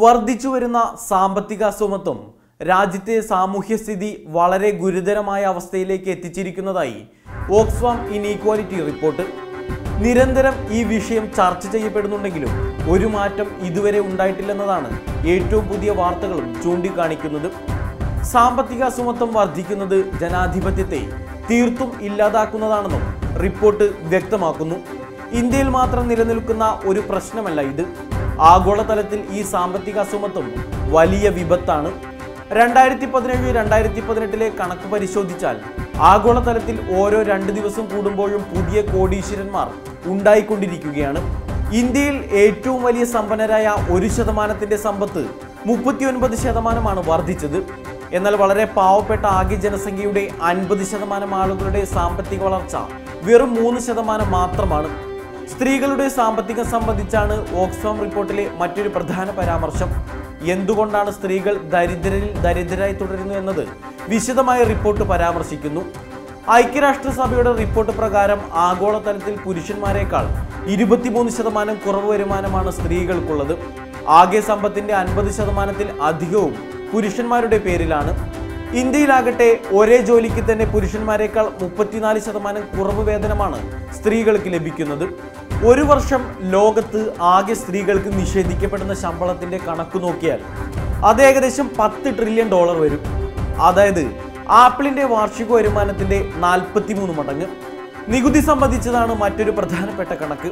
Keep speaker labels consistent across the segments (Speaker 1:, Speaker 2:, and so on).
Speaker 1: വർദ്ധിച്ചു വരുന്ന സാമ്പത്തിക അസമത്വം രാജ്യത്തെ സാമൂഹ്യസ്ഥിതി വളരെ ഗുരുതരമായ അവസ്ഥയിലേക്ക് എത്തിച്ചിരിക്കുന്നതായി ഓക്സ്ഫാം ഇനീക്വാലിറ്റി റിപ്പോർട്ട്. നിരന്തരം ഈ വിഷയം ചർച്ച ചെയ്യപ്പെടുന്നുണ്ടെങ്കിലും ഒരു മാറ്റം ഇതുവരെ ഉണ്ടായിട്ടില്ലെന്നതാണ് ഏറ്റവും പുതിയ വാർത്തകളും ചൂണ്ടിക്കാണിക്കുന്നത്. സാമ്പത്തിക അസമത്വം വർദ്ധിക്കുന്നത് ജനാധിപത്യത്തെ തീർത്തും ഇല്ലാതാക്കുന്നതാണെന്നും റിപ്പോർട്ട് വ്യക്തമാക്കുന്നു. ഇന്ത്യയിൽ മാത്രം നിലനിൽക്കുന്ന ഒരു പ്രശ്നമല്ല ഇത്. ആഗോളതലത്തിൽ ഈ സാമ്പത്തിക അസമത്വം വലിയ വിപത്താണ്. രണ്ടായിരത്തി പതിനേഴ് രണ്ടായിരത്തി പതിനെട്ടിലെ കണക്ക് പരിശോധിച്ചാൽ ആഗോളതലത്തിൽ ഓരോ രണ്ട് ദിവസം കൂടുമ്പോഴും പുതിയ കോടീശ്വരന്മാർ ഉണ്ടായിക്കൊണ്ടിരിക്കുകയാണ്. ഇന്ത്യയിൽ ഏറ്റവും വലിയ സമ്പന്നരായ ഒരു ശതമാനത്തിന്റെ സമ്പത്ത് മുപ്പത്തിയൊൻപത് ശതമാനമാണ് വർദ്ധിച്ചത്. എന്നാൽ വളരെ പാവപ്പെട്ട ആകെ ജനസംഖ്യയുടെ അൻപത് ശതമാനം ആളുകളുടെ സാമ്പത്തിക വളർച്ച വെറും മൂന്ന് ശതമാനം മാത്രമാണ്. സ്ത്രീകളുടെ സാമ്പത്തികം സംബന്ധിച്ചാണ് ഓക്സ്ഫാം റിപ്പോർട്ടിലെ മറ്റൊരു പ്രധാന പരാമർശം. എന്തുകൊണ്ടാണ് സ്ത്രീകൾ ദരിദ്രരിൽ ദരിദ്രരായി തുടരുന്നു എന്നത് വിശദമായ റിപ്പോർട്ട് പരാമർശിക്കുന്നു. ഐക്യരാഷ്ട്രസഭയുടെ റിപ്പോർട്ട് പ്രകാരം ആഗോളതലത്തിൽ പുരുഷന്മാരെക്കാൾ ഇരുപത്തിമൂന്ന് ശതമാനം കുറവ് വരുമാനമാണ് സ്ത്രീകൾക്കുള്ളത്. ആകെ സമ്പത്തിന്റെ അൻപത് ശതമാനത്തിൽ അധികവും പുരുഷന്മാരുടെ പേരിലാണ്. ഇന്ത്യയിലാകട്ടെ ഒരേ ജോലിക്ക് തന്നെ പുരുഷന്മാരെക്കാൾ മുപ്പത്തിനാല് ശതമാനം കുറവ് വേതനമാണ് സ്ത്രീകൾക്ക് ലഭിക്കുന്നത്. ഒരു വർഷം ലോകത്ത് ആകെ സ്ത്രീകൾക്ക് നിഷേധിക്കപ്പെടുന്ന ശമ്പളത്തിന്റെ കണക്ക് നോക്കിയാൽ അത് ഏകദേശം പത്ത് ട്രില്യൺ ഡോളർ വരും. അതായത് ആപ്പിളിന്റെ വാർഷിക വരുമാനത്തിന്റെ നാൽപ്പത്തിമൂന്ന് മടങ്ങ്. നികുതി സംബന്ധിച്ചതാണ് മറ്റൊരു പ്രധാനപ്പെട്ട കണക്ക്.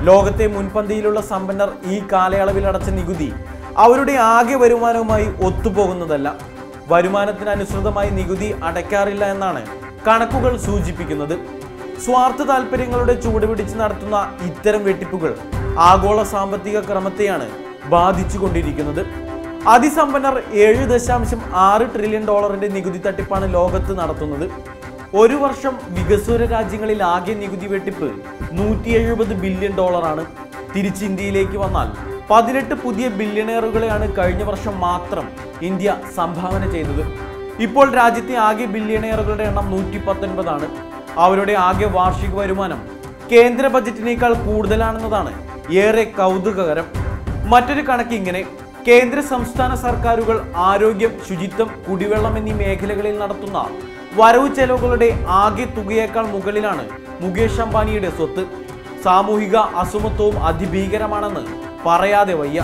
Speaker 1: ലോകത്തെ മുൻപന്തിയിലുള്ള സമ്പന്നർ ഈ കാലയളവിൽ അടച്ച നികുതി അവരുടെ ആകെ വരുമാനവുമായി ഒത്തുപോകുന്നതല്ല. വരുമാനത്തിനനുസൃതമായി നികുതി അടയ്ക്കാറില്ല എന്നാണ് കണക്കുകൾ സൂചിപ്പിക്കുന്നത്. സ്വാർത്ഥ താല്പര്യങ്ങളുടെ ചൂടുപിടിച്ച് നടത്തുന്ന ഇത്തരം വെട്ടിപ്പുകൾ ആഗോള സാമ്പത്തിക ക്രമത്തെയാണ് ബാധിച്ചുകൊണ്ടിരിക്കുന്നത്. അതിസമ്പന്നർ ഏഴ് ദശാംശം ആറ് ട്രില്യൺ ഡോളറിന്റെ നികുതി തട്ടിപ്പാണ് ലോകത്ത് നടത്തുന്നത്. ഒരു വർഷം വികസ്വര രാജ്യങ്ങളിൽ ആകെ നികുതി വെട്ടിപ്പ് നൂറ്റി എഴുപത് ബില്യൺ ഡോളറാണ് തിരിച്ച് ഇന്ത്യയിലേക്ക് വന്നാൽ പതിനെട്ട് പുതിയ ബില്യണയറുകളെയാണ് കഴിഞ്ഞ വർഷം മാത്രം ഇന്ത്യ സംഭാവന ചെയ്തത്. ഇപ്പോൾ രാജ്യത്തെ ആകെ ബില്യണയറുകളുടെ എണ്ണം നൂറ്റി പത്തൊൻപതാണ് അവരുടെ ആകെ വാർഷിക വരുമാനം കേന്ദ്ര ബജറ്റിനേക്കാൾ കൂടുതലാണെന്നതാണ് ഏറെ കൗതുകകരം. മറ്റൊരു കണക്ക് ഇങ്ങനെ കേന്ദ്ര സംസ്ഥാന സർക്കാരുകൾ ആരോഗ്യം ശുചിത്വം കുടിവെള്ളം എന്നീ മേഖലകളിൽ നടത്തുന്ന വരവ് ചെലവുകളുടെ ആകെ തുകയേക്കാൾ മുകളിലാണ് മുകേഷ് അംബാനിയുടെ സ്വത്ത്. സാമൂഹിക അസമത്വവും അതിഭീകരമാണെന്ന് പറയാതെ വയ്യ.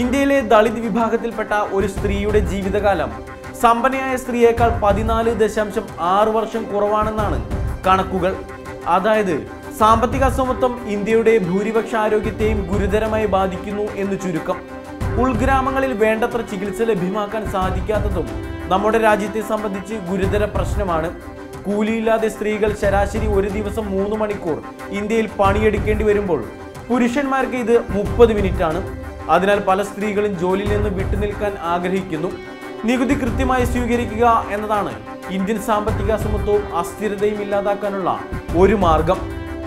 Speaker 1: ഇന്ത്യയിലെ ദളിത് വിഭാഗത്തിൽപ്പെട്ട ഒരു സ്ത്രീയുടെ ജീവിതകാലം സമ്പന്നയായ സ്ത്രീയേക്കാൾ പതിനാല് ദശാംശം ആറ് വർഷം കുറവാണെന്നാണ് കണക്കുകൾ. അതായത് സാമ്പത്തിക അസമത്വം ഇന്ത്യയുടെ ഭൂരിപക്ഷ ആരോഗ്യത്തെയും ഗുരുതരമായി ബാധിക്കുന്നു എന്ന് ചുരുക്കം. ഉൾഗ്രാമങ്ങളിൽ വേണ്ടത്ര ചികിത്സ ലഭ്യമാക്കാൻ സാധിക്കാത്തതും നമ്മുടെ രാജ്യത്തെ സംബന്ധിച്ച് ഗുരുതര പ്രശ്നമാണ്. കൂലിയില്ലാതെ സ്ത്രീകൾ ശരാശരി ഒരു ദിവസം മൂന്ന് മണിക്കൂർ ഇന്ത്യയിൽ പണിയെടുക്കേണ്ടി വരുമ്പോൾ പുരുഷന്മാർക്ക് ഇത് മുപ്പത് മിനിറ്റ് ആണ് അതിനാൽ പല സ്ത്രീകളും ജോലിയിൽ നിന്ന് വിട്ടുനിൽക്കാൻ ആഗ്രഹിക്കുന്നു. നികുതി കൃത്യമായി സ്വീകരിക്കുക എന്നതാണ് ഇന്ത്യൻ സാമ്പത്തിക അസമത്വവും അസ്ഥിരതയും ഇല്ലാതാക്കാനുള്ള ഒരു മാർഗം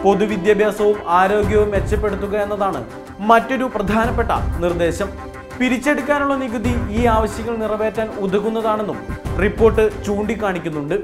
Speaker 1: പൊതുവിദ്യാഭ്യാസവും ആരോഗ്യവും മെച്ചപ്പെടുത്തുക എന്നതാണ് മറ്റൊരു പ്രധാനപ്പെട്ട നിർദ്ദേശം. പിരിച്ചെടുക്കാനുള്ള നികുതി ഈ ആവശ്യങ്ങൾ നിറവേറ്റാൻ ഉതകുന്നതാണെന്നും റിപ്പോർട്ട് ചൂണ്ടിക്കാണിക്കുന്നുണ്ട്.